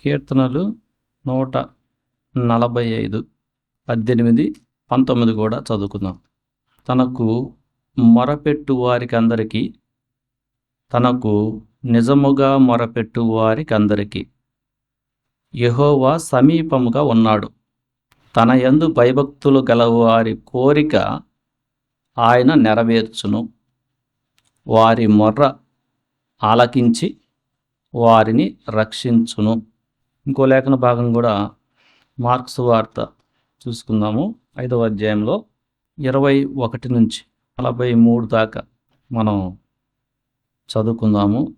కీర్తనలు నూట నలభై ఐదు పద్దెనిమిది పంతొమ్మిది కూడా చదువుకుందాం. తనకు మొరపెట్టు వారికి అందరికీ తనకు నిజముగా మొరపెట్టు వారికి అందరికీ యహోవా సమీపముగా ఉన్నాడు. తన యందు భయభక్తులు గలవారి కోరిక ఆయన నెరవేర్చును. వారి మొర్ర ఆలకించి వారిని రక్షించును. ఇంకో లేఖన భాగం కూడా మార్క్స్ వార్త చూసుకుందాము. ఐదవ అధ్యాయంలో ఇరవై ఒకటి నుంచి నలభై మూడు దాకా మనం చదువుకుందాము.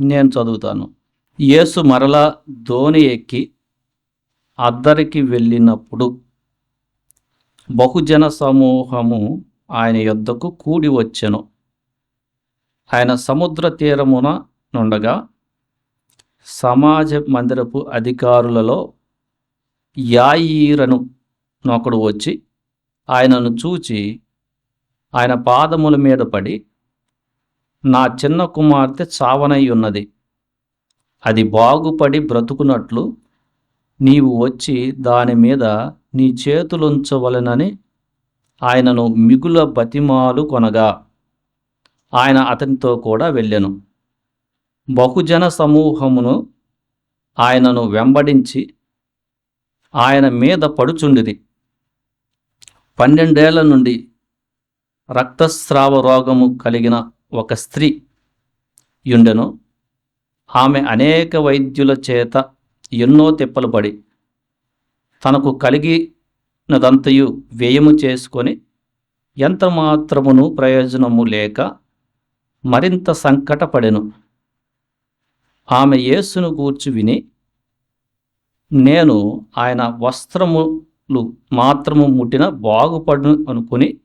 నేను చదువుతాను. యేసు మరలా ధోని ఎక్కి అద్దరికి వెళ్ళినప్పుడు బహుజన సమూహము ఆయన యొద్దకు కూడి వచ్చెను. ఆయన సముద్ర తీరమున నుండగా సమాజ మందిరపు అధికారులలో యాయీరను నొకడు వచ్చి ఆయనను చూచి ఆయన పాదముల మీద పడి నా చిన్న కుమార్తె చావనై ఉన్నది. అది బాగుపడి బ్రతుకున్నట్లు నీవు వచ్చి దాని మీద నీ చేతులుంచవలనని ఆయనను మిగుల బతిమాలు కొనగా ఆయన అతనితో కూడా వెళ్ళెను. బహుజన సమూహమును ఆయనను వెంబడించి ఆయన మీద పడుచుండిది పన్నెండేళ్ళ నుండి రక్తస్రావ రోగము కలిగిన ఒక స్త్రీ యుండెను. ఆమె అనేక వైద్యుల చేత ఎన్నో తిప్పలు పడి తనకు కలిగినదంతయు వ్యయము చేసుకొని ఎంత మాత్రమును ప్రయోజనము లేక మరింత సంకటపడెను. ఆమె యేసును గూర్చి విని నేను ఆయన వస్త్రములు మాత్రము ముట్టిన బాగుపడును అనుకుని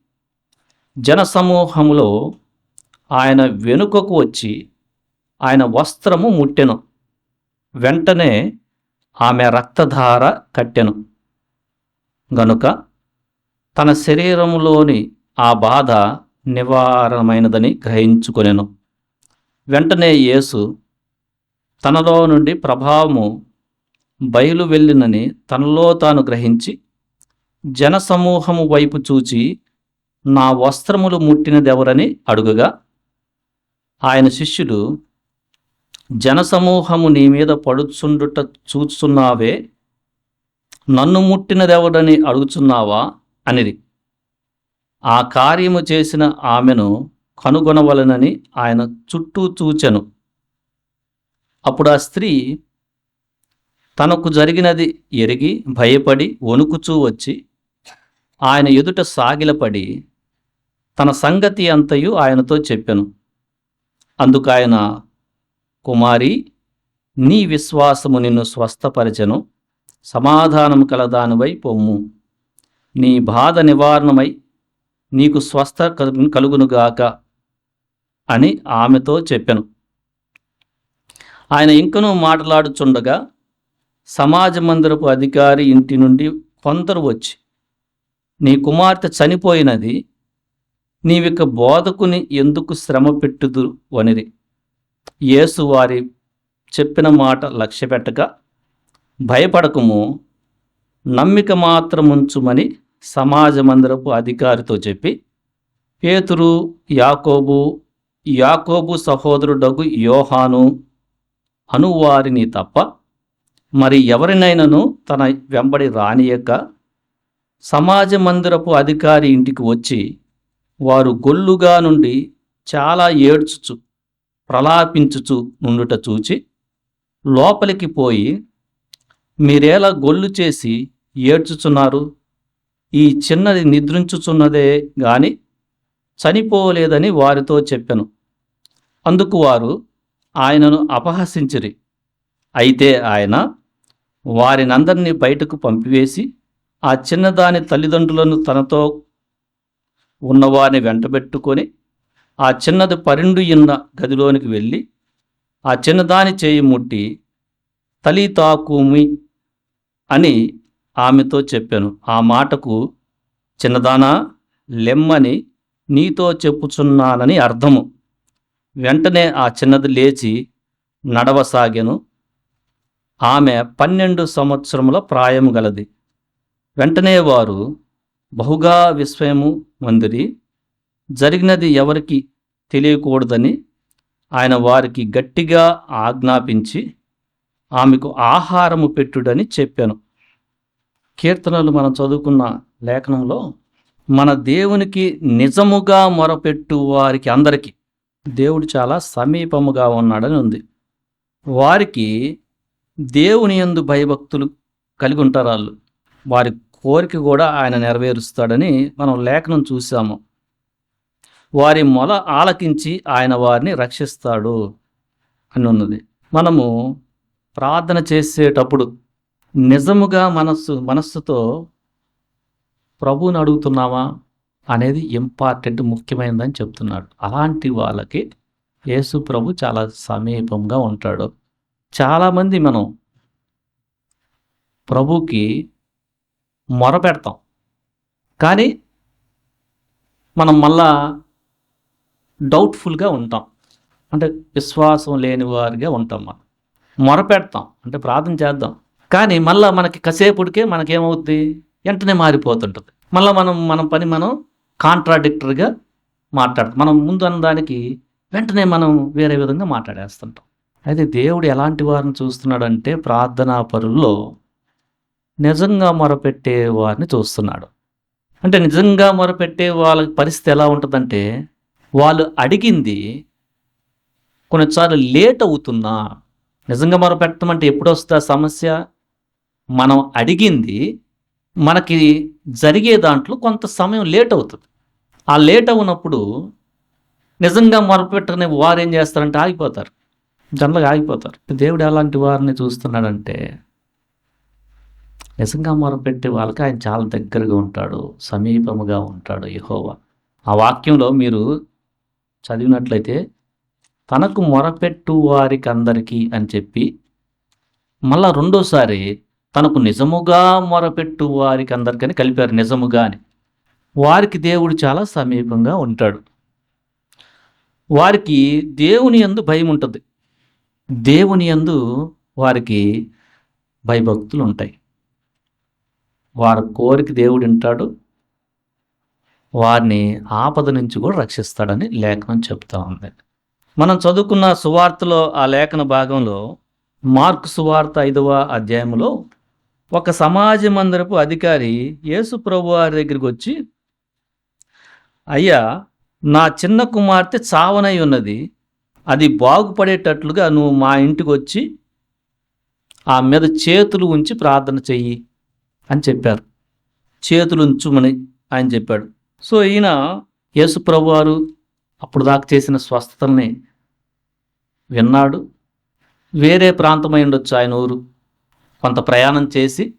జనసమూహములో ఆయన వెనుకకు వచ్చి ఆయన వస్త్రము ముట్టెను. వెంటనే ఆమె రక్తధార కట్టెను. గనుక తన శరీరములోని ఆ బాధ నివారణమైనదని గ్రహించుకొనెను. వెంటనే యేసు తనలో నుండి ప్రభావము బయలు వెళ్ళినని తనలో తాను గ్రహించి జనసమూహము వైపు చూచి నా వస్త్రములు ముట్టినదెవరని అడుగుగా ఆయన శిష్యుడు జనసమూహము నీ మీద పడుచుండుట చూస్తున్నావే నన్ను ముట్టినదెవడని అడుగుచున్నావా అనిది ఆ కార్యము చేసిన ఆమెను కనుగొనవలనని ఆయన చుట్టూ చూచెను. అప్పుడు ఆ స్త్రీ తనకు జరిగినది ఎరిగి భయపడి వణుకుచూ వచ్చి ఆయన ఎదుట సాగిలపడి తన సంగతి అంతయు ఆయనతో చెప్పాను. అందుకు ఆయన కుమారి నీ విశ్వాసము నిన్ను స్వస్థపరచెను. సమాధానం కలదానివై పొమ్ము. నీ బాధ నివారణమై నీకు స్వస్థ కలుగునుగాక అని ఆమెతో చెప్పాను. ఆయన ఇంకనూ మాట్లాడుచుండగా సమాజ మందిరపు అధికారి ఇంటి నుండి కొందరు వచ్చి నీ కుమార్తె చనిపోయినది నీవిక బోధకుని ఎందుకు శ్రమ పెట్టుదు? వనిరి యేసు వారి చెప్పిన మాట లక్ష్యపెట్టక భయపడకము నమ్మిక మాత్రముంచుమని సమాజ మందిరపు అధికారితో చెప్పి పేతురు యాకోబు యాకోబు సహోదరుడగు యోహాను అనువారిని తప్ప మరి ఎవరినైనాను తన వెంబడి రానియక సమాజ మందిరపు అధికారి ఇంటికి వచ్చి వారు గొల్లుగా నుండి చాలా ఏడ్చుచు ప్రలాపించుచు నుండుట చూచి లోపలికి పోయి మీరేలా గొల్లు చేసి ఏడ్చుచున్నారు? ఈ చిన్నది నిద్రించుచున్నదే గాని చనిపోలేదని వారితో చెప్పాను. అందుకు వారు ఆయనను అపహసించిరి. అయితే ఆయన వారినందరినీ బయటకు పంపివేసి ఆ చిన్నదాని తల్లిదండ్రులను తనతో ఉన్నవారిని వెంటబెట్టుకొని ఆ చిన్నది పరిండు ఇన్న గదిలోనికి వెళ్ళి ఆ చిన్నదాని చేయి ముట్టి తలితాకుమి అని ఆమెతో చెప్పాను. ఆ మాటకు చిన్నదానా లెమ్మని నీతో చెప్పుచున్నానని అర్థము. వెంటనే ఆ చిన్నది లేచి నడవసాగెను. ఆమె పన్నెండు సంవత్సరముల ప్రాయము గలది. వెంటనే వారు బహుగా విస్మయము మందిరి జరిగినది ఎవరికి తెలియకూడదని ఆయన వారికి గట్టిగా ఆజ్ఞాపించి ఆమెకు ఆహారము పెట్టుడని చెప్పాను. కీర్తనలు మనం చదువుకున్న లేఖనంలో మన దేవునికి నిజముగా మొరపెట్టు వారికి అందరికీ దేవుడు చాలా సమీపముగా ఉన్నాడని ఉంది. వారికి దేవుని యందు భయభక్తులు కలిగి ఉంటారు వాళ్ళు. వారి కోరిక కూడా ఆయన నెరవేరుస్తాడని మనం లేఖనం చూసాము వారి మొల ఆలకించి ఆయన వారిని రక్షిస్తాడు అని ఉన్నది. మనము ప్రార్థన చేసేటప్పుడు నిజముగా మనస్సు మనస్సుతో ప్రభువుని అడుగుతున్నామా? అనేది ఇంపార్టెంట్ ముఖ్యమైనదని చెప్తున్నాడు. అలాంటి వాళ్ళకి యేసు ప్రభు చాలా సమీపంగా ఉంటాడు. చాలామంది మనం ప్రభుకి మొర పెడతాం కానీ మనం మళ్ళా డౌట్ఫుల్గా ఉంటాం. అంటే విశ్వాసం లేని వారిగా ఉంటాం మనం. మొర పెడతాం అంటే ప్రార్థన చేద్దాం. కానీ మళ్ళీ మనకి కసేపుడికే మనకేమవుద్ది? వెంటనే మారిపోతుంటుంది. మళ్ళీ మనం మన పని మనం కాంట్రాడిక్టరీగా మాట్లాడతాం. మనం ముందు అన్నదానికి వెంటనే మనం వేరే విధంగా మాట్లాడేస్తుంటాం. అయితే దేవుడు ఎలాంటి వారిని చూస్తున్నాడంటే ప్రార్థనా పరుల్లో నిజంగా మొరపెట్టే వారిని చూస్తున్నాడు. అంటే నిజంగా మొరపెట్టే వాళ్ళ పరిస్థితి ఎలా ఉంటుందంటే వాళ్ళు అడిగింది కొన్నిసార్లు లేట్ అవుతున్నా. నిజంగా మొరపెట్టడం అంటే ఎప్పుడు వస్తుందా ఆ సమస్య? మనం అడిగింది మనకి జరిగే దాంట్లో కొంత సమయం లేట్ అవుతుంది. ఆ లేట్ అవునప్పుడు నిజంగా మొరపెట్టనే వారు ఏం చేస్తారంటే ఆగిపోతారు. జనరల్గా ఆగిపోతారు. దేవుడు ఎలాంటి వారిని చూస్తున్నాడంటే నిజంగా మొరపెట్టే వాళ్ళకి ఆయన చాలా దగ్గరగా ఉంటాడు సమీపముగా ఉంటాడు యహోవా. ఆ వాక్యంలో మీరు చదివినట్లయితే తనకు మొరపెట్టు వారికి అందరికీ అని చెప్పి మళ్ళా రెండోసారి తనకు నిజముగా మొరపెట్టు వారికి అందరికని కలిపారు నిజముగా అని. వారికి దేవుడు చాలా సమీపంగా ఉంటాడు. వారికి దేవుని యందు భయం ఉంటుంది. దేవుని యందు వారికి భయభక్తులు ఉంటాయి. వారి కోరిక దేవుడు వింటాడు. వారిని ఆపద నుంచి కూడా రక్షిస్తాడని లేఖనం చెప్తా ఉంది. మనం చదువుకున్న సువార్తలో ఆ లేఖన భాగంలో మార్కు సువార్త ఐదవ అధ్యాయంలో ఒక సమాజ మందిరపు అధికారి యేసు ప్రభు వారి దగ్గరికి వచ్చి అయ్యా నా చిన్న కుమార్తె చావనై ఉన్నది. అది బాగుపడేటట్లుగా నువ్వు మా ఇంటికి వచ్చి ఆ మీద చేతులు ఉంచి ప్రార్థన చెయ్యి అని చెప్పారు. చేతులు ఉంచుమని ఆయన చెప్పాడు. సో ఈయన యేసు ప్రభు వారు అప్పుడు దాకా చేసిన స్వస్థతల్ని విన్నాడు. వేరే ప్రాంతమై ఉండొచ్చు ఆయన ఊరు. కొంత ప్రయాణం చేసి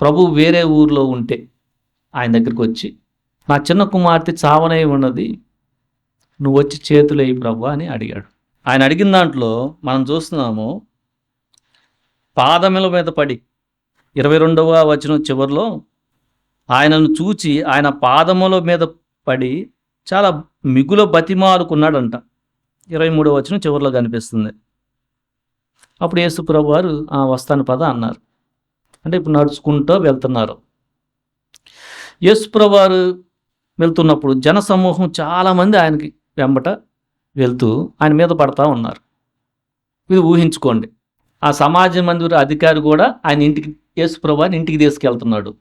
ప్రభు వేరే ఊర్లో ఉంటే ఆయన దగ్గరికి వచ్చి నా చిన్న కుమార్తె చావనై ఉన్నది నువ్వు వచ్చి చేతులేయి ప్రభు అని అడిగాడు. ఆయన అడిగిన దాంట్లో మనం చూస్తున్నాము పాదముల మీద పడి ఇరవై రెండవ వచనం చివరిలో ఆయనను చూచి ఆయన పాదముల మీద పడి చాలా మిగుల బతిమాలుకున్నాడంట. ఇరవై మూడవ వచనం చివరిలో కనిపిస్తుంది. అప్పుడు యేసుప్రభు వారు "ఆ, వస్తాను పద అన్నారు. అంటే ఇప్పుడు నడుచుకుంటూ వెళ్తున్నారు. యేసుప్రభు వారు వెళ్తున్నప్పుడు జనసమూహం చాలామంది ఆయనకి వెంబట వెళ్తూ ఆయన మీద పడతా ఉన్నారు. ఇది ఊహించుకోండి. ఆ సమాజ మందిర అధికారి కూడా ఆయన ఇంటికి యేసుప్రభు వారిని ఇంటికి తీసుకెళ్తున్నాడు.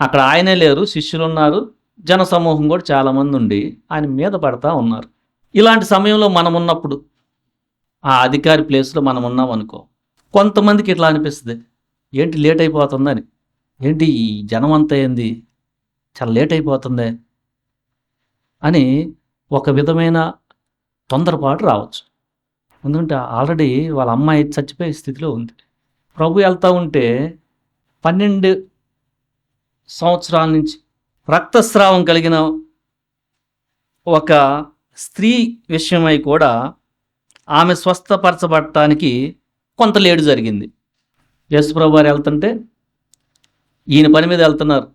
అక్కడ ఆయనే లేరు శిష్యులు ఉన్నారు జనసమూహం కూడా చాలామంది ఉండి ఆయన మీద పడతా ఉన్నారు. ఇలాంటి సమయంలో మనం ఉన్నప్పుడు ఆ అధికారి ప్లేస్లో మనం ఉన్నాం అనుకో కొంతమందికి ఇట్లా అనిపిస్తుంది. ఏంటి లేట్ అయిపోతుందని ఏంటి ఈ జనం అంతా ఏంది? చాలా లేట్ అయిపోతుంది అని ఒక విధమైన తొందరపాటు రావచ్చు. ఎందుకంటే ఆల్రెడీ వాళ్ళ అమ్మాయి చచ్చిపోయే స్థితిలో ఉంది. ప్రభు వెళ్తూ ఉంటే పన్నెండు సంవత్సరాల నుంచి రక్తస్రావం కలిగిన ఒక స్త్రీ విషయమై కూడా ఆమె స్వస్థపరచబడటానికి కొంత లేటు జరిగింది. యేసుప్రభు వారు వెళ్తుంటే ఈయన పని మీద వెళ్తున్నారు.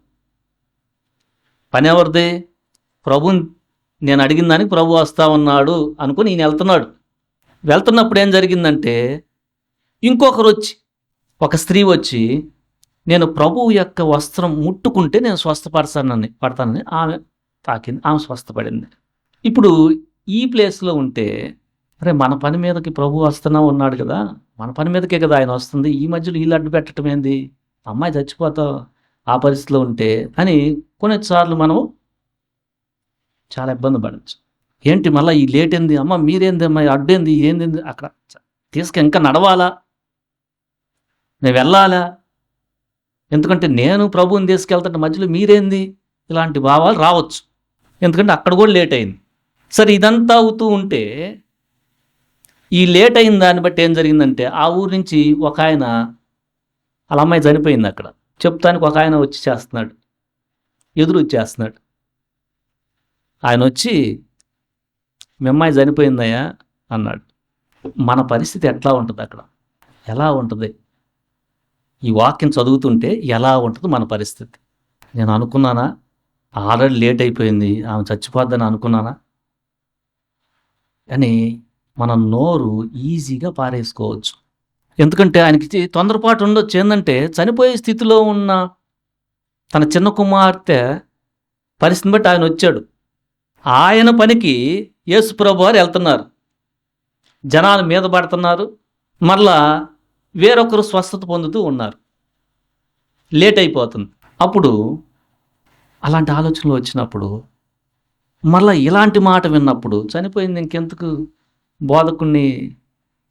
పని ఎవరిది ప్రభు నేను అడిగిన దానికి ప్రభు వస్తా ఉన్నాడు అనుకుని ఈయన వెళ్తున్నాడు. వెళ్తున్నప్పుడు ఏం జరిగిందంటే ఇంకొకరు వచ్చి ఒక స్త్రీ వచ్చి నేను ప్రభువు యొక్క వస్త్రం ముట్టుకుంటే నేను స్వస్థపడతానని పడతానని ఆమె తాకింది ఆమె స్వస్థపడింది. ఇప్పుడు ఈ ప్లేస్లో ఉంటే అరే మన పని మీదకి ప్రభు వస్తున్నా ఉన్నాడు కదా. మన పని మీదకే కదా ఆయన వస్తుంది. ఈ మధ్యలో వీళ్ళు అడ్డు పెట్టడం ఏంది? అమ్మాయి చచ్చిపోతావు. ఆ పరిస్థితిలో ఉంటే అని కొన్నిసార్లు మనం చాలా ఇబ్బంది పడచ్చు. ఏంటి మళ్ళీ ఈ లేట్ ఏంది? అమ్మ మీరేంది అమ్మ? అడ్డేంది ఏంది? అక్కడ తీసుకు ఇంకా నడవాలా? నేను వెళ్ళాలా? ఎందుకంటే నేను ప్రభువుని తీసుకెళ్తుంటే మధ్యలో మీరేంది? ఇలాంటి భావాలు రావచ్చు. ఎందుకంటే అక్కడ కూడా లేట్ అయింది. సరే ఇదంతా అవుతూ ఉంటే ఈ లేట్ అయిన దాన్ని బట్టి ఏం జరిగిందంటే ఆ ఊరు నుంచి ఒక ఆయన వాళ్ళ అమ్మాయి చనిపోయింది అక్కడ. చెప్తానికి ఒక ఆయన వచ్చి చేస్తున్నాడు. ఎదురు వచ్చేస్తున్నాడు. ఆయన వచ్చి మీ అమ్మాయి చనిపోయిందయ్యా అన్నాడు. మన పరిస్థితి ఎట్లా ఉంటుంది అక్కడ? ఎలా ఉంటుంది? ఈ వాక్యం చదువుతుంటే ఎలా ఉంటుంది మన పరిస్థితి? నేను అనుకున్నానా? ఆల్రెడీ లేట్ అయిపోయింది ఆమె చచ్చిపోద్దని అనుకున్నానా? అని మన నోరు ఈజీగా పారేసుకోవచ్చు. ఎందుకంటే ఆయనకి తొందరపాటు ఉండొచ్చు. ఏంటంటే చనిపోయే స్థితిలో ఉన్న తన చిన్న కుమార్తె పరిస్థితిని బట్టి ఆయన వచ్చాడు. ఆయన పనికి యేసుప్రభు వారు వెళ్తున్నారు. జనాలు మీద పడుతున్నారు. మరలా వేరొకరు స్వస్థత పొందుతూ ఉన్నారు. లేట్ అయిపోతుంది. అప్పుడు అలాంటి ఆలోచనలు వచ్చినప్పుడు మరలా ఇలాంటి మాట విన్నప్పుడు చనిపోయింది ఇంకెందుకు? బోధకుడిని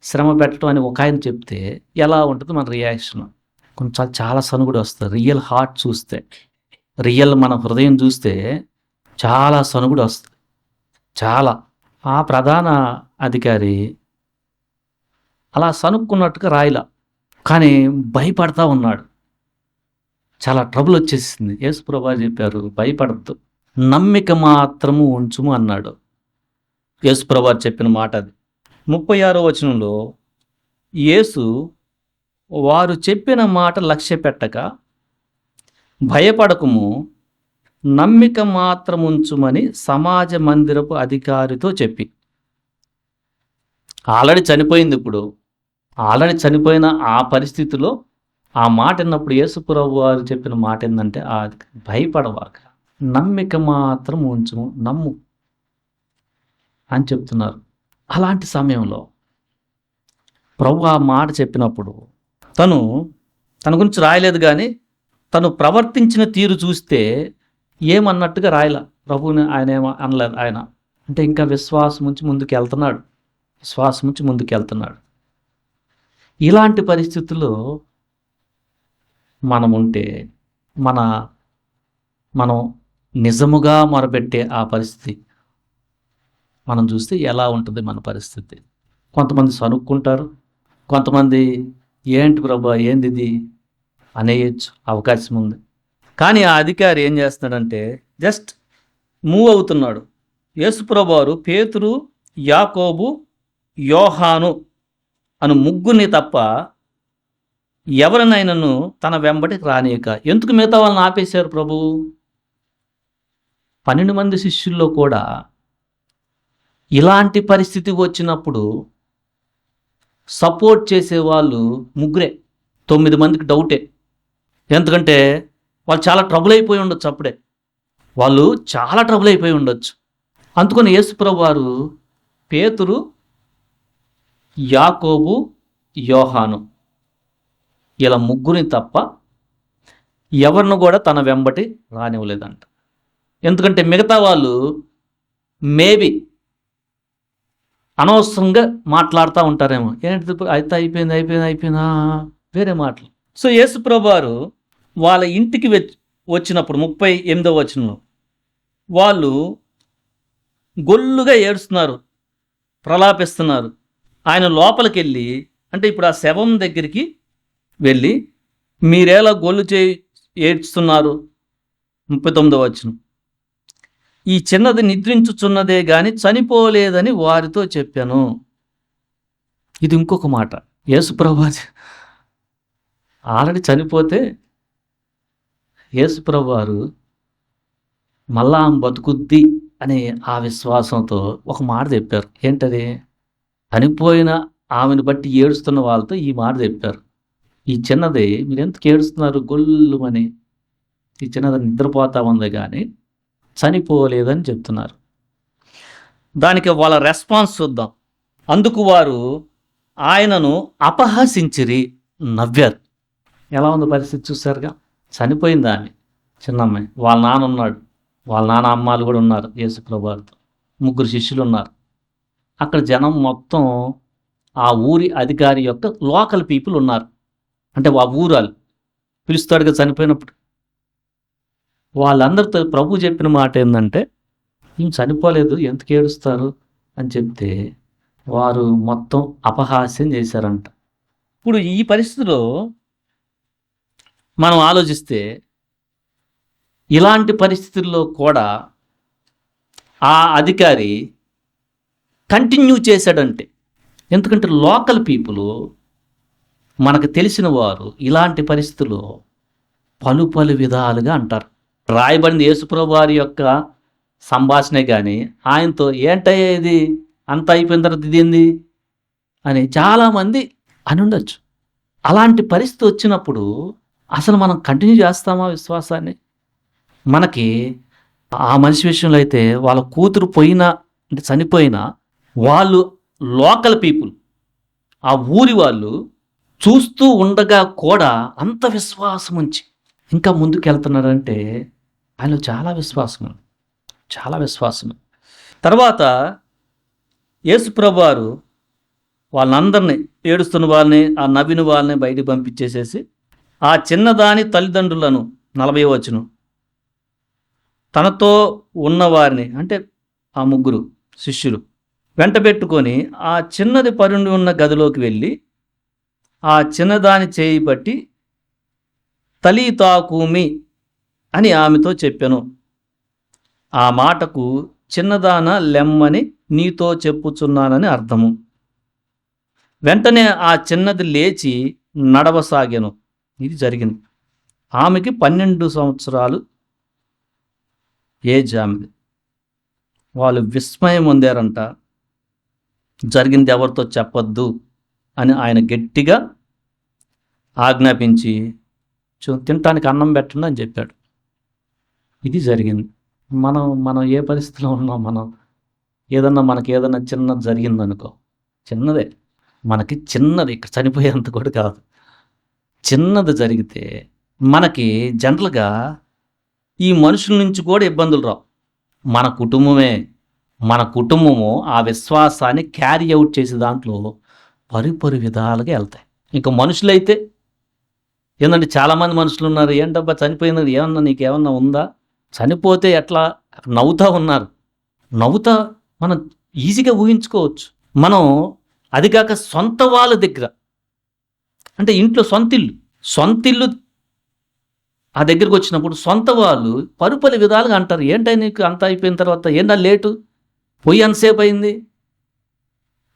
శ్రమ పెట్టడం అని ఒక ఆయన చెప్తే ఎలా ఉంటుంది మన రియాక్షన్ కొంచెం చాలా సనుగుడు వస్తుంది రియల్ హార్ట్ చూస్తే రియల్ మన హృదయం చూస్తే చాలా సనుగుడు వస్తుంది. చాలా. ఆ ప్రధాన అధికారి అలా సనుక్కున్నట్టుగా రాయిలా. కానీ భయపడతా ఉన్నాడు. చాలా ట్రబుల్ వచ్చేసింది. యేసు ప్రభా చెప్పారు భయపడద్దు. నమ్మిక మాత్రము ఉంచుము అన్నాడు. యేసు ప్రభా చెప్పిన మాట అది ముప్పై ఆరో వచనంలో యేసు వారు చెప్పిన మాట లక్ష్య పెట్టక భయపడకము నమ్మిక మాత్రం ఉంచుమని సమాజ మందిరపు అధికారితో చెప్పి. ఆల్రెడీ చనిపోయింది ఇప్పుడు. ఆల్రెడీ చనిపోయిన ఆ పరిస్థితిలో ఆ మాట విన్నప్పుడు యేసుప్రభు వారు చెప్పిన మాట ఏంటంటే ఆ భయపడవాక నమ్మిక మాత్రం ఉంచుము నమ్ము అని చెప్తున్నారు. అలాంటి సమయంలో ప్రభు ఆ మాట చెప్పినప్పుడు తను తన గురించి రాయలేదు కానీ తను ప్రవర్తించిన తీరు చూస్తే ఏమన్నట్టుగా రాయల. ప్రభువుని ఆయన ఏమో అనలేదు. ఆయన అంటే ఇంకా విశ్వాసం నుంచి ముందుకు వెళ్తున్నాడు. విశ్వాసం నుంచి ముందుకు వెళ్తున్నాడు. ఇలాంటి పరిస్థితుల్లో మనం ఉంటే మన మనం నిజముగా మొరపెట్టే ఆ పరిస్థితి మనం చూస్తే ఎలా ఉంటుంది మన పరిస్థితి. కొంతమంది సనుక్కుంటారు. కొంతమంది ఏంటి ప్రభా ఏంది ఇది అనేయచ్చు అవకాశం ఉంది కానీ ఆ అధికారి ఏం చేస్తున్నాడంటే జస్ట్ మూవ్ అవుతున్నాడు. యేసుప్రభువారు పేతురు యాకోబు యోహాను అను ముగ్గురిని తప్ప ఎవరినైనాను తన వెంబడికి రానియక. ఎందుకు మిగతా వాళ్ళని ఆపేశారు ప్రభు? పన్నెండు మంది శిష్యుల్లో కూడా ఇలాంటి పరిస్థితి వచ్చినప్పుడు సపోర్ట్ చేసే వాళ్ళు ముగ్గురే. తొమ్మిది మందికి డౌటే. ఎందుకంటే వాళ్ళు చాలా ట్రబుల్ అయిపోయి ఉండొచ్చు అప్పుడే. వాళ్ళు చాలా ట్రబుల్ అయిపోయి ఉండొచ్చు. అందుకని యేసుప్రభు వారు పేతురు యాకోబు యోహాను ఇలా ముగ్గురిని తప్ప ఎవరిని కూడా తన వెంబటి రానివ్వలేదంట. ఎందుకంటే మిగతా వాళ్ళు మేబీ అనవసరంగా మాట్లాడుతూ ఉంటారేమో. ఏంటి అయితే అయిపోయింది అయిపోయింది అయిపోయిందా? వేరే మాటలు. సో యేసు ప్రభువారు వాళ్ళ ఇంటికి వచ్చినప్పుడు ముప్పై ఎనిమిదో వచనంలో వాళ్ళు గొల్లుగా ఏడుస్తున్నారు ప్రలాపిస్తున్నారు. ఆయన లోపలికి వెళ్ళి అంటే ఇప్పుడు ఆ శవం దగ్గరికి వెళ్ళి మీరేలా గొల్లు చే ఏడ్చుతున్నారు ముప్పై తొమ్మిదో వచ్చిన ఈ చిన్నది నిద్రించుచున్నదే గాని చనిపోలేదని వారితో చెప్పాను. ఇది ఇంకొక మాట. యేసుప్రభా ఆల్రెడీ చనిపోతే యేసుప్రభు వారు మళ్ళా బతుకుద్ది అనే ఆ విశ్వాసంతో ఒక మాట చెప్పారు. ఏంటది? చనిపోయిన ఆమెను బట్టి ఏడుస్తున్న వాళ్ళతో ఈ మాట చెప్పారు. ఈ చిన్నది మీరు ఎందుకు ఏడుస్తున్నారు? గొల్లుమని. ఈ చిన్నది నిద్రపోతా ఉంది కానీ చనిపోలేదని చెప్తున్నారు. దానికి వాళ్ళ రెస్పాన్స్ చూద్దాం. అందుకు వారు ఆయనను అపహసించిరి నవ్వారు. ఎలా ఉంది పరిస్థితి చూసారుగా? చనిపోయింది ఆమె చిన్నమ్మాయి వాళ్ళ నాన్న ఉన్నాడు. వాళ్ళ నాన్న అమ్మాలు కూడా ఉన్నారు యేసుప్రభాతో ముగ్గురు శిష్యులు ఉన్నారు. అక్కడ జనం మొత్తం ఆ ఊరి అధికారి యొక్క లోకల్ పీపుల్ ఉన్నారు. అంటే ఆ ఊరాలు పిలుస్తాడుగా చనిపోయినప్పుడు. వాళ్ళందరితో ప్రభు చెప్పిన మాట ఏంటంటే ఈమె చనిపోలేదు ఎందుకు ఏడుస్తారు? అని చెప్తే వారు మొత్తం అపహాస్యం చేశారంట. ఇప్పుడు ఈ పరిస్థితిలో మనం ఆలోచిస్తే ఇలాంటి పరిస్థితుల్లో కూడా ఆ అధికారి కంటిన్యూ చేశాడంటే ఎందుకంటే లోకల్ పీపుల్ మనకు తెలిసిన వారు ఇలాంటి పరిస్థితుల్లో పలు పలు విధాలుగా అంటారు. రాయబడింది యేసుప్రభు వారి యొక్క సంభాషణే కానీ ఆయనతో ఏంటయ్యా ఇది? అంత అయిపోయిన తర్వాత ఇది అని చాలామంది అని ఉండొచ్చు అలాంటి పరిస్థితి వచ్చినప్పుడు అసలు మనం కంటిన్యూ చేస్తామా విశ్వాసాన్ని? మనకి ఆ మనిషి విషయంలో అయితే వాళ్ళ కూతురు పోయినా అంటే చనిపోయినా వాళ్ళు లోకల్ పీపుల్. ఆ ఊరి వాళ్ళు చూస్తూ ఉండగా కూడా అంత విశ్వాసం ఉంచి ఇంకా ముందుకు వెళ్తున్నారంటే ఆయనలో చాలా విశ్వాసం చాలా విశ్వాసం తర్వాత యేసుప్రభు వారు వాళ్ళందరినీ ఏడుస్తున్న వాళ్ళని ఆ నవ్విన వాళ్ళని బయటికి పంపించేసేసి ఆ చిన్నదాని తల్లిదండ్రులను నలభై వచ్చును తనతో ఉన్నవారిని అంటే ఆ ముగ్గురు శిష్యులు వెంటబెట్టుకొని ఆ చిన్నది పరుండి ఉన్న గదిలోకి వెళ్ళి ఆ చిన్నదాని చేయి బట్టి తలీ తాకుమి అని ఆమెతో చెప్పాను. ఆ మాటకు చిన్నదాన లెమ్మని నీతో చెప్పుచున్నానని అర్థము. వెంటనే ఆ చిన్నది లేచి నడవసాగాను. ఇది జరిగింది. ఆమెకి పన్నెండు సంవత్సరాలు ఏజ్ ఆమెది. వాళ్ళు విస్మయం పొందారంట. జరిగింది ఎవరితో చెప్పొద్దు అని ఆయన గట్టిగా ఆజ్ఞాపించి తినటానికి అన్నం పెట్టండి అని చెప్పాడు. ఇది జరిగింది. మనం మనం ఏ పరిస్థితిలో ఉన్నాం మనం ఏదన్నా మనకి ఏదన్నా చిన్నది జరిగిందనుకో చిన్నదే. మనకి చిన్నది ఇక్కడ చనిపోయేంత కూడా కాదు. చిన్నది జరిగితే మనకి జనరల్గా ఈ మనుషుల నుంచి కూడా ఇబ్బందులు రావు. మన కుటుంబమే మన కుటుంబము ఆ విశ్వాసాన్ని క్యారీ అవుట్ చేసే దాంట్లో పరి విధాలుగా వెళ్తాయి. ఇంకా మనుషులైతే ఏంటంటే చాలామంది మనుషులు ఉన్నారు ఏంటబ్బా చనిపోయినది ఏమన్నా నీకు ఏమన్నా ఉందా? చనిపోతే ఎట్లా? నవ్వుతా ఉన్నారు. నవ్వుతా మనం ఈజీగా ఊహించుకోవచ్చు. మనం అది కాక సొంత వాళ్ళ దగ్గర అంటే ఇంట్లో సొంత ఇల్లు సొంత ఇల్లు ఆ దగ్గరికి వచ్చినప్పుడు సొంత వాళ్ళు పరుపలు విధాలుగా అంటారు. ఏంటై నీకు అంత అయిపోయిన తర్వాత? ఏంటా లేటు? పోయి ఎంతసేపు అయింది?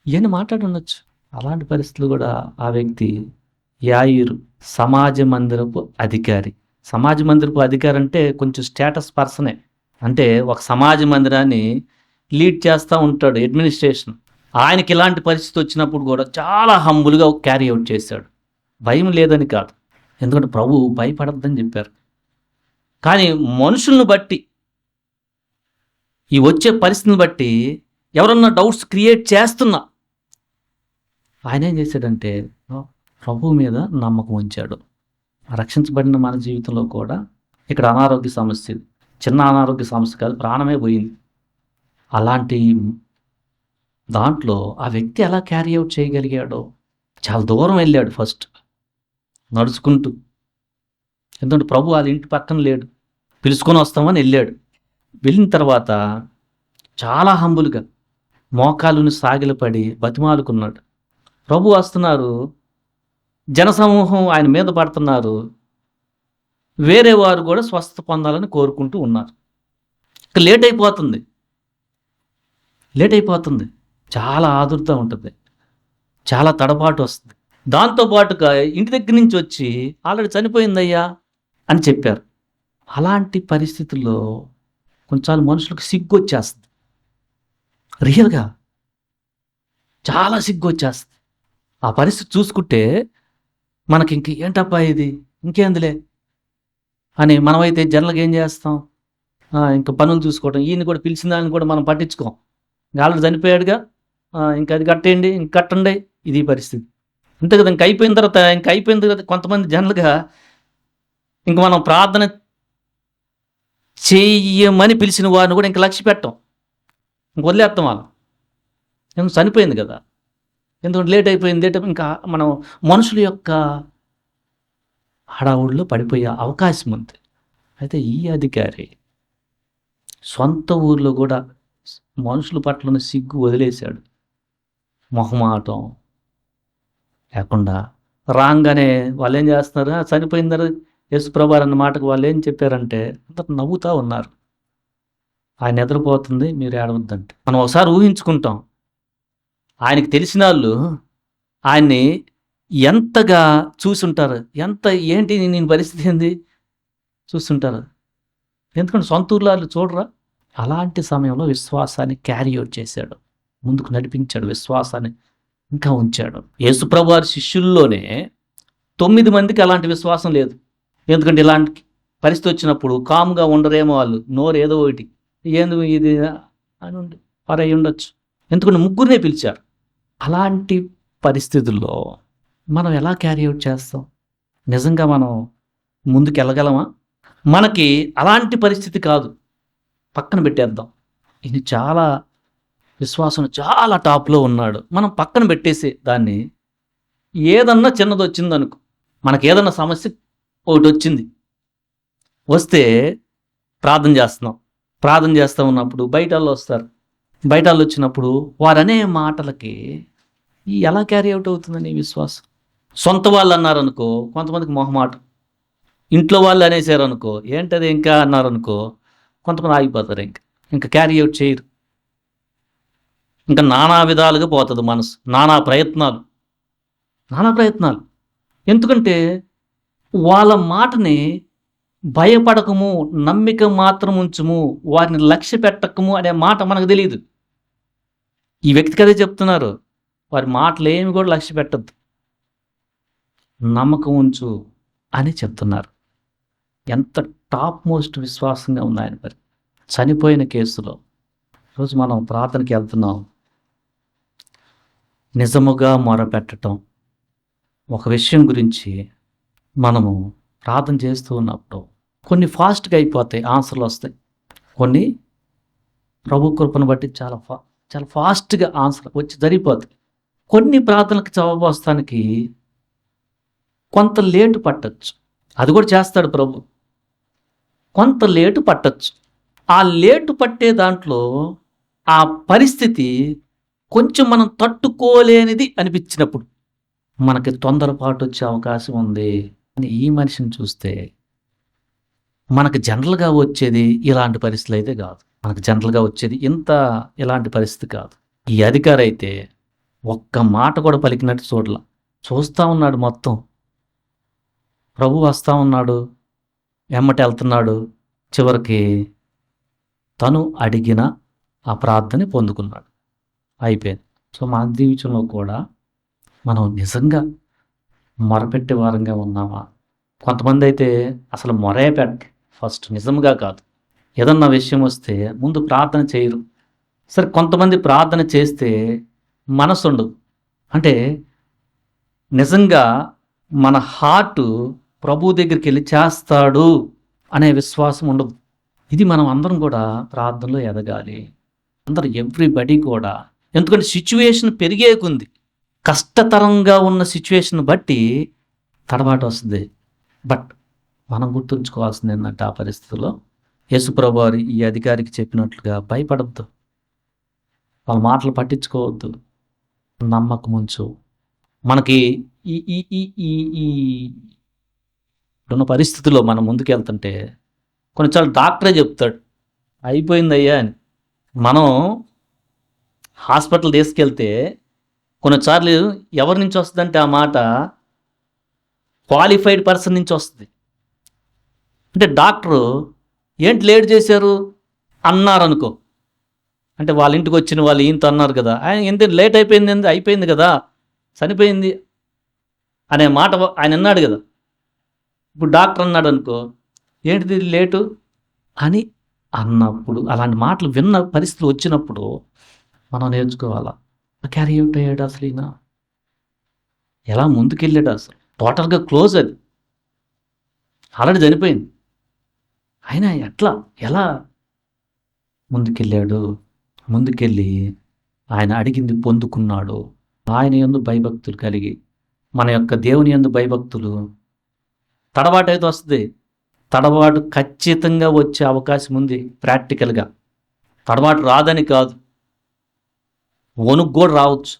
ఇవన్నీ మాట్లాడుండొచ్చు అలాంటి పరిస్థితులు కూడా ఆ వ్యక్తి యాయూరు సమాజ మందిరపు అధికారి. సమాజ మందిరపు అధికారి అంటే కొంచెం స్టేటస్ పర్సనే అంటే ఒక సమాజ మందిరాన్ని లీడ్ చేస్తూ ఉంటాడు అడ్మినిస్ట్రేషన్ ఆయనకి ఇలాంటి పరిస్థితి వచ్చినప్పుడు కూడా చాలా హంబుల్గా క్యారీ అవుట్ చేశాడు. భయం లేదని కాదు. ఎందుకంటే ప్రభు భయపడద్దని చెప్పారు. కానీ మనుషులను బట్టి ఈ వచ్చే పరిస్థితిని బట్టి ఎవరన్నా డౌట్స్ క్రియేట్ చేస్తున్నా ఆయన ఏం చేశాడంటే ప్రభు మీద నమ్మకం ఉంచాడు. రక్షించబడిన మన జీవితంలో కూడా ఇక్కడ అనారోగ్య సమస్య చిన్న అనారోగ్య సమస్య కాదు ప్రాణమే పోయింది. అలాంటి దాంట్లో ఆ వ్యక్తి ఎలా క్యారీ అవుట్ చేయగలిగాడో చాలా దూరం వెళ్ళాడు ఫస్ట్ నడుచుకుంటూ. ఎందుకంటే ప్రభు వాళ్ళ ఇంటి పక్కన లేడు. పిలుచుకొని వస్తామని వెళ్ళాడు. వెళ్ళిన తర్వాత చాలా హంబులుగా మోకాలుని సాగిలపడి బతిమాలుకున్నాడు. ప్రభు వస్తున్నారు జనసమూహం ఆయన మీద పడుతున్నారు. వేరే వారు కూడా స్వస్థత పొందాలని కోరుకుంటూ ఉన్నారు. లేట్ అయిపోతుంది. లేట్ అయిపోతుంది. చాలా ఆదుర్త ఉంటుంది. చాలా తడబాటు వస్తుంది. దాంతోపాటుగా ఇంటి దగ్గర నుంచి వచ్చి ఆల్రెడీ చనిపోయిందయ్యా అని చెప్పారు. అలాంటి పరిస్థితుల్లో కొంచెం మనుషులకు సిగ్గు వచ్చేస్తుంది రియల్గా చాలా సిగ్గు వచ్చేస్తుంది ఆ పరిస్థితి చూసుకుంటే మనకి ఇంక ఏంటప్పా ఇది? ఇంకేందిలే అని మనమైతే జనరల్గా ఏం చేస్తాం? ఇంక ఇంకా పనులు చూసుకోవడం ఈయన కూడా పిలిచిన దాన్ని కూడా మనం పట్టించుకోం. గాళ్ళు చనిపోయాడుగా. ఇంకా అది కట్టేయండి ఇంక కట్టండి. ఇది పరిస్థితి. అంతే కదా ఇంక అయిపోయిన తర్వాత ఇంక అయిపోయిన తర్వాత కొంతమంది జనరల్గా. ఇంక మనం ప్రార్థన చెయ్యమని పిలిచిన వారిని కూడా ఇంక లక్ష్య పెట్టం ఇంక వదిలేస్తాం వాళ్ళు చనిపోయింది కదా. ఎందుకంటే లేట్ అయిపోయింది లేట్ ఇంకా మనం మనుషుల యొక్క హడావుడిలో పడిపోయే అవకాశం ఉంది. అయితే ఈ అధికారి సొంత ఊర్లో కూడా మనుషుల పట్ల సిగ్గు వదిలేశాడు. మొహమాటం లేకుండా రాగానే వాళ్ళు ఏం చేస్తున్నారు? చనిపోయిందరు చనిపోయిందని అన్న మాటకు వాళ్ళు ఏం చెప్పారంటే అందరు నవ్వుతూ ఉన్నారు. ఆయన నిద్రపోతుంది మీరు ఏడవద్దంటే. మనం ఒకసారి ఊహించుకుంటాం ఆయనకి తెలిసిన వాళ్ళు ఆయన్ని ఎంతగా చూసుంటారు? ఎంత ఏంటి నేను పరిస్థితి ఏంది? చూస్తుంటారు ఎందుకంటే సొంత ఊర్లో వాళ్ళు చూడరా? అలాంటి సమయంలో విశ్వాసాన్ని క్యారీ అవుట్ చేశాడు. ముందుకు నడిపించాడు విశ్వాసాన్ని ఇంకా ఉంచాడు. యేసుప్రభు వారి శిష్యుల్లోనే తొమ్మిది మందికి అలాంటి విశ్వాసం లేదు. ఎందుకంటే ఇలాంటి పరిస్థితి వచ్చినప్పుడు కామ్గా ఉండరేమో వాళ్ళు. నోరు ఏదో ఒకటి. ఏంది ఇది? అని ఉండి పరై ఉండొచ్చు. ఎందుకంటే ముగ్గురినే పిలిచారు. అలాంటి పరిస్థితుల్లో మనం ఎలా క్యారీ అవుట్ చేస్తాం? నిజంగా మనం ముందుకు వెళ్ళగలమా మనకి అలాంటి పరిస్థితి కాదు. పక్కన పెట్టేద్దాం. ఇది చాలా విశ్వాసం చాలా టాప్లో ఉన్నాడు. మనం పక్కన పెట్టేసి దాన్ని ఏదన్నా చిన్నది వచ్చిందనుకో మనకి ఏదన్నా సమస్య ఒకటి వచ్చింది వస్తే ప్రార్థన చేస్తున్నాం. ప్రార్థన చేస్తూ ఉన్నప్పుడు బయట వాళ్ళు వస్తారు. బయట వాళ్ళు వచ్చినప్పుడు వారనే మాటలకి ఈ ఎలా క్యారీ అవుట్ అవుతుందని విశ్వాసం? సొంత వాళ్ళు అన్నారనుకో కొంతమందికి మొహమాట. ఇంట్లో వాళ్ళు అనేసారు అనుకో ఏంటది ఇంకా అన్నారనుకో కొంతమంది ఆగిపోతారు ఇంకా. ఇంకా క్యారీ అవుట్ చేయరు. ఇంకా నానా విధాలుగా పోతుంది మనసు. నానా ప్రయత్నాలు. నానా ప్రయత్నాలు. ఎందుకంటే వాళ్ళ మాటని భయపడకము నమ్మిక మాత్రం ఉంచుము వారిని లక్ష్య పెట్టకము అనే మాట మనకు తెలియదు ఈ వ్యక్తికి అదే చెప్తున్నారు. వారి మాటలు ఏమి కూడా లక్ష్య పెట్టద్దు. నమ్మకం ఉంచు అని చెప్తున్నారు. ఎంత టాప్ మోస్ట్ విశ్వాసంగా ఉంది ఆయన మరి. చనిపోయిన కేసులో ఈరోజు మనం ప్రార్థనకి వెళ్తున్నాం. నిజముగా మొరపెట్టడం ఒక విషయం గురించి మనము ప్రార్థన చేస్తూ ఉన్నప్పుడు కొన్ని ఫాస్ట్గా అయిపోతాయి ఆన్సర్లు వస్తాయి. కొన్ని ప్రభు కృపను బట్టి చాలా ఫా చాలా ఫాస్ట్గా ఆన్సర్ వచ్చి జరిగిపోతాయి. కొన్ని ప్రార్థనలకు జవాబు వస్తానికి కొంత లేటు పట్టచ్చు. అది కూడా చేస్తాడు ప్రభు. కొంత లేటు పట్టచ్చు. ఆ లేటు పట్టే దాంట్లో ఆ పరిస్థితి కొంచెం మనం తట్టుకోలేనిది అనిపించినప్పుడు మనకి తొందరపాటు వచ్చే అవకాశం ఉంది. అని ఈ మనిషిని చూస్తే మనకు జనరల్గా వచ్చేది ఇలాంటి పరిస్థితులు అయితే కాదు. మనకు జనరల్గా వచ్చేది ఇంత ఇలాంటి పరిస్థితి కాదు. ఈ అధికారి అయితే ఒక్క మాట కూడా పలికినట్టు చూడలా. చూస్తూ ఉన్నాడు మొత్తం. ప్రభు వస్తూ ఉన్నాడు. ఎమ్మటి వెళ్తున్నాడు. చివరికి తను అడిగిన ఆ ప్రార్థన పొందుకున్నాడు. అయిపోయింది. సో మన జీవితంలో కూడా మనం నిజంగా మొరపెట్టే వారంగా ఉన్నామా? కొంతమంది అయితే అసలు మొరే పెట్ట ఫస్ట్ నిజంగా కాదు. ఏదన్నా విషయం వస్తే ముందు ప్రార్థన చేయరు. సరే కొంతమంది ప్రార్థన చేస్తే మనసు ఉండదు అంటే నిజంగా మన హార్ట్ ప్రభు దగ్గరికి వెళ్ళి చేస్తాడు అనే విశ్వాసం ఉండదు. ఇది మనం అందరం కూడా ప్రార్థనలో ఎదగాలి. అందరు ఎవ్రీబడి కూడా. ఎందుకంటే సిచ్యువేషన్ పెరిగేకుంది కష్టతరంగా ఉన్న సిచ్యువేషన్ బట్టి తడబాటు వస్తుంది. బట్ మనం గుర్తుంచుకోవాల్సింది ఏంటంటే ఆ పరిస్థితుల్లో యేసుప్రభు వారు ఈ అధికారికి చెప్పినట్లుగా భయపడద్దు. వాళ్ళ మాటలు పట్టించుకోవద్దు. నమ్మకం ఉంచు మనకి ఈ ఈ ఈ ఈ ఈ ఇప్పుడున్న పరిస్థితుల్లో మనం ముందుకెళ్తుంటే కొన్నిసార్లు డాక్టరే చెప్తాడు అయిపోయిందయ్యా అని. మనం హాస్పిటల్ తీసుకెళ్తే కొన్నిసార్లు ఎవరి నుంచి వస్తుందంటే ఆ మాట క్వాలిఫైడ్ పర్సన్ నుంచి వస్తుంది. అంటే డాక్టరు ఏంటి లేట్ చేశారు? అన్నారు అనుకో అంటే వాళ్ళ ఇంటికి వచ్చిన వాళ్ళు ఈయనతో అన్నారు కదా. ఆయన ఎంత లేట్ అయిపోయింది ఏంది? అయిపోయింది కదా. చనిపోయింది అనే మాట ఆయన అన్నాడు కదా. ఇప్పుడు డాక్టర్ అన్నాడు అనుకో ఏంటిది లేటు? అని అన్నప్పుడు అలాంటి మాటలు విన్న పరిస్థితులు వచ్చినప్పుడు మనం నేర్చుకోవాలా? క్యారీ అవుట్ అయ్యాడు అసలు ఈయన. ఎలా ముందుకెళ్ళాడు అసలు? టోటల్గా క్లోజ్ అది. ఆల్రెడీ చనిపోయింది. ఆయన ఎట్లా? ఎలా ముందుకెళ్ళాడు? ముందుకెళ్ళి ఆయన అడిగింది పొందుకున్నాడు. ఆయన ఎందు భయభక్తులు కలిగి మన యొక్క దేవుని ఎందు భయభక్తులు. తడబాటు అయితే వస్తుంది. తడబాటు ఖచ్చితంగా వచ్చే అవకాశం ఉంది ప్రాక్టికల్గా. తడబాటు రాదని కాదు. వణుకు కూడా రావచ్చు.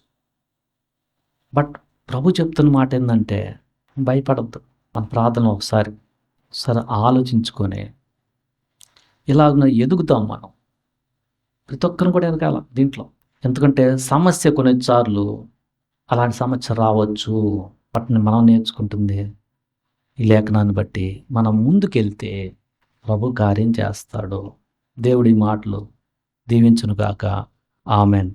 బట్ ప్రభు చెప్తున్న మాట ఏంటంటే భయపడద్దు. మన ప్రార్థన ఒకసారి ఒకసారి ఆలోచించుకొని ఇలాగ ఎదుగుతాం మనం. ప్రతి ఒక్కరు కూడా ఎదగాల దీంట్లో. ఎందుకంటే సమస్య కొన్నిసార్లు అలాంటి సమస్య రావచ్చు. వాటిని మనం నేర్చుకుంటుంది. ఈ లేఖనాన్ని బట్టి మనం ముందుకెళ్తే ప్రభు కార్యం చేస్తాడు. దేవుడి మాటలు దీవించునుగాక ఆమెన్.